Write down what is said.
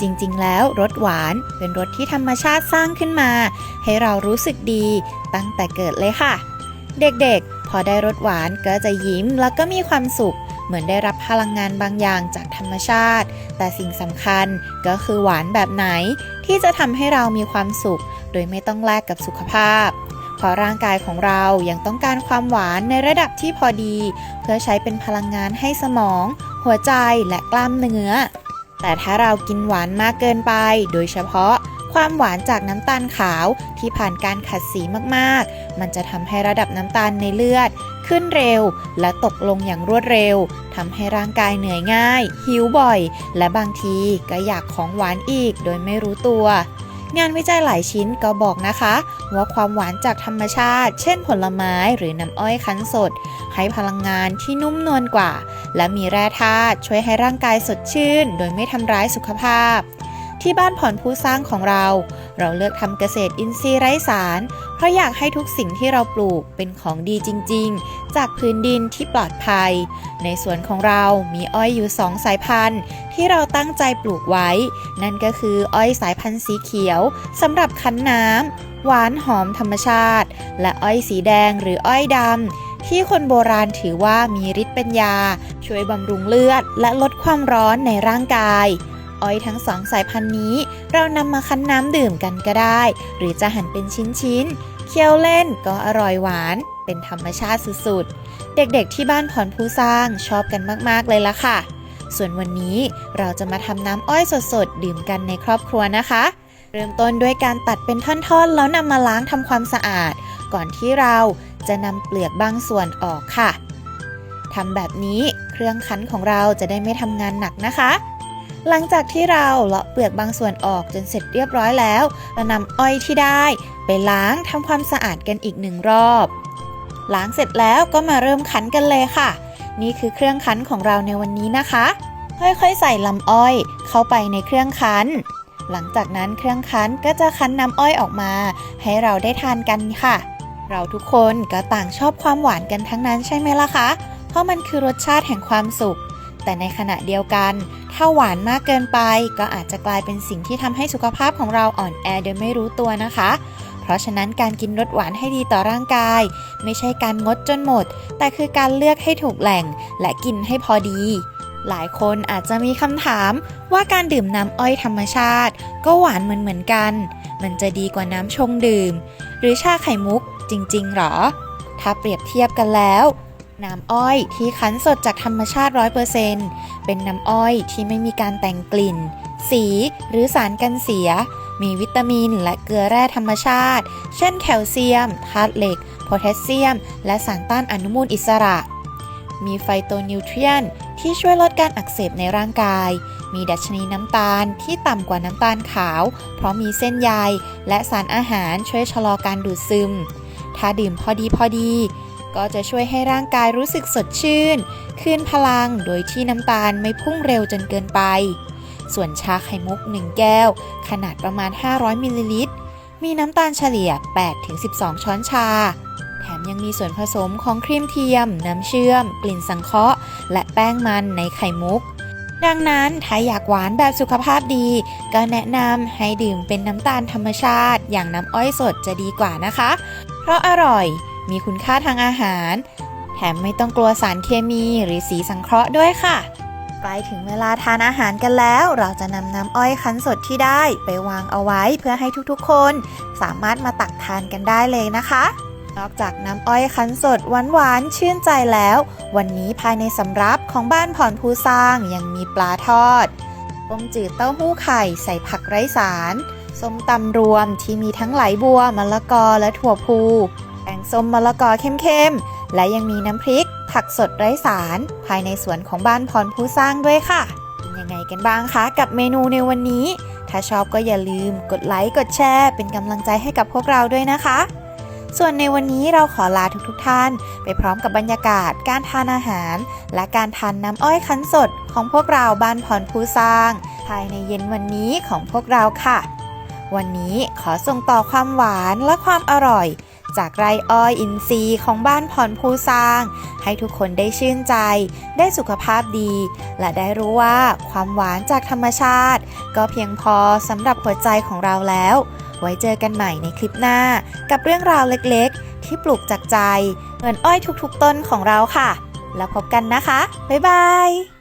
จริงๆ แล้วรสหวานเป็นรสที่ธรรมชาติสร้างขึ้นมา ให้เรารู้สึกดีตั้งแต่เกิดเลยค่ะ เด็กๆ พอได้รสหวานก็จะยิ้มแล้วก็มีความสุข เหมือนได้รับพลังงานบางอย่างจากธรรมชาติ แต่สิ่งสำคัญก็คือหวานแบบไหน ที่จะทำให้เรามีความสุข โดยไม่ต้องแลกกับสุขภาพเพราะร่างกายของเรายังต้องการความหวานในระดับที่พอดี เพื่อใช้เป็นพลังงานให้สมอง หัวใจและกล้ามเนื้อ แต่ถ้าเรากินหวานมากเกินไป โดยเฉพาะความหวานจากน้ำตาลขาวที่ผ่านการขัดสีมากๆ มันจะทำให้ระดับน้ำตาลในเลือด ขึ้นเร็วและตกลงอย่างรวดเร็วทำให้ร่างกายเหนื่อยง่าย หิวบ่อย และบางทีก็อยากของหวานอีกโดยไม่รู้ตัว งานวิจัยหลายชิ้นก็บอกนะคะ ว่าความหวานจากธรรมชาติ เช่นผลไม้หรือน้ำอ้อยคั้นสด ให้พลังงานที่นุ่มนวลกว่า และมีแร่ธาตุช่วยให้ร่างกายสดชื่น โดยไม่ทำร้ายสุขภาพ ที่บ้านผ่อนผู้สร้างของเรา เราเลือกทำเกษตรอินทรีย์ไร้สาร เพราะอยากให้ทุกสิ่งที่เราปลูกเป็นของดีจริง ๆ จากพื้นดินที่ปลอดภัย ในสวนของเรามีอ้อยอยู่สองสายพันธุ์ ที่เราตั้งใจปลูกไว้ นั่นก็คืออ้อยสายพันธุ์สีเขียวสำหรับคั้นน้ำหวานหอมธรรมชาติ และอ้อยสีแดงหรืออ้อยดำที่คนโบราณถือว่ามีฤทธิ์เป็นยา ช่วยบำรุงเลือดและลดความร้อนในร่างกาย อ้อยทั้งสองสายพันธุ์นี้ เรานำมาคั้นน้ำดื่มกันก็ได้ หรือจะหั่นเป็นชิ้นๆเคี้ยวเล่นก็อร่อยหวาน เป็นธรรมชาติสุดๆ เด็กๆที่บ้านผ่อนผู้สร้างชอบกันมากๆเลยละค่ะ ส่วนวันนี้เราจะมาทำน้ำอ้อยสดๆ ดื่มกันในครอบครัวนะคะ เริ่มต้นด้วยการตัดเป็นท่อนๆ แล้วนำมาล้างทำความสะอาด ก่อนที่เราจะนำเปลือกบางส่วนออกค่ะทำแบบนี้เครื่องคั้นของเราจะได้ไม่ทำงานหนักนะคะ หลังจากที่เราเลาะเปลือกบางส่วนออกจนเสร็จเรียบร้อยแล้วเรานำอ้อยที่ได้ ไปล้างทำความสะอาดกันอีกหนึ่งรอบ ล้างเสร็จแล้วก็มาเริ่มคั้นกันเลยค่ะ นี่คือเครื่องคั้นของเราในวันนี้นะคะ ค่อยๆ ใส่ลำอ้อยเข้าไปในเครื่องคั้น หลังจากนั้นเครื่องคั้นก็จะคั้นน้ำอ้อยออกมา ให้เราได้ทานกันค่ะ เราทุกคนก็ต่างชอบความหวานกันทั้งนั้นใช่ไหมล่ะคะ เพราะมันคือรสชาติแห่งความสุข แต่ในขณะเดียวกัน ถ้าหวานมากเกินไป ก็อาจจะกลายเป็นสิ่งที่ทำให้สุขภาพของเราอ่อนแอโดยไม่รู้ตัวนะคะ เพราะฉะนั้นการกินรสหวานให้ดีต่อร่างกาย ไม่ใช่การงดจนหมด แต่คือการเลือกให้ถูกแหล่ง และกินให้พอดีหลายคนอาจจะมีคำถามว่าการดื่มน้ำอ้อยธรรมชาติ ก็หวานเหมือนเหมือนกัน มันจะดีกว่าน้ำชงดื่ม หรือชาไข่มุกจริงๆหรอ ถ้าเปรียบเทียบกันแล้ว น้ำอ้อยที่คั้นสดจากธรรมชาติ 100%เป็นน้ำอ้อยที่ไม่มีการแต่งกลิ่น สีหรือสารกันเสีย มีวิตามินและเกลือแร่ธรรมชาติ เช่นแคลเซียมธาตุเหล็ก โพแทสเซียม และสารต้านอนุมูลอิสระ มีไฟโตนิวเทรียนที่ช่วยลดการอักเสบในร่างกาย มีดัชนีน้ำตาลที่ต่ำกว่าน้ำตาลขาว เพราะมีเส้นใยและสารอาหารช่วยชะลอการดูดซึม ถ้าดื่มพอดีพอดี ก็จะช่วยให้ร่างกายรู้สึกสดชื่นคืนพลังโดยที่น้ำตาลไม่พุ่งเร็วจนเกินไป ส่วนชาไข่มุก 1 แก้ว ขนาดประมาณ 500มิลลิลิตรมีน้ำตาลเฉลี่ย 8-12 ช้อนชา แถมยังมีส่วนผสมของครีมเทียม น้ำเชื่อม กลิ่นสังเคราะห์ และแป้งมันในไข่มุก ดังนั้นถ้าอยากหวานแบบสุขภาพดี ก็แนะนำให้ดื่มเป็นน้ำตาลธรรมชาติ อย่างน้ำอ้อยสดจะดีกว่านะคะ เพราะอร่อย มีคุณค่าทางอาหาร แถมไม่ต้องกลัวสารเคมีหรือสีสังเคราะห์ด้วยค่ะใกล้ถึงเวลาทานอาหารกันแล้ว เราจะนำน้ำอ้อยคั้นสดที่ได้ไปวางเอาไว้เพื่อให้ทุกๆคน สามารถมาตักทานกันได้เลยนะคะ นอกจากน้ำอ้อยคั้นสดหวานๆชื่นใจแล้ว วันนี้ภายในสำรับของบ้านผ่อนภูสร้างยังมีปลาทอดต้มจืดเต้าหู้ไข่ใส่ผักไร้สารส้มตำรวมที่มีทั้งไหลบัวมะละกอและถั่วพู แกงส้มมะละกอเข้มๆ และยังมีน้ำพริก ผักสดไร้สาร ภายในสวนของบ้านพรผู้สร้างด้วยค่ะเป็นยังไงกันบ้างคะกับเมนูในวันนี้ ถ้าชอบก็อย่าลืมกดไลค์ กดแชร์ เป็นกำลังใจให้กับพวกเราด้วยนะคะ ส่วนในวันนี้เราขอลาทุกๆทท่าน ไปพร้อมกับบรรยากาศ การทานอาหาร และการทานน้ำอ้อยคั้นสด ของพวกเราบ้านพรผู้สร้าง ภายในเย็นวันนี้ของพวกเราค่ะ วันนี้ขอส่งต่อความหวานและความอร่อย จากไร่อ้อยอินทรีย์ของบ้านพรภูซาง ให้ทุกคนได้ชื่นใจ ได้สุขภาพดี และได้รู้ว่าความหวานจากธรรมชาติ ก็เพียงพอสำหรับหัวใจของเราแล้ว ไว้เจอกันใหม่ในคลิปหน้า กับเรื่องราวเล็กๆ ที่ปลูกจากใจ เหมือนอ้อยทุกๆต้นของเราค่ะ แล้วพบกันนะคะ บ๊ายบาย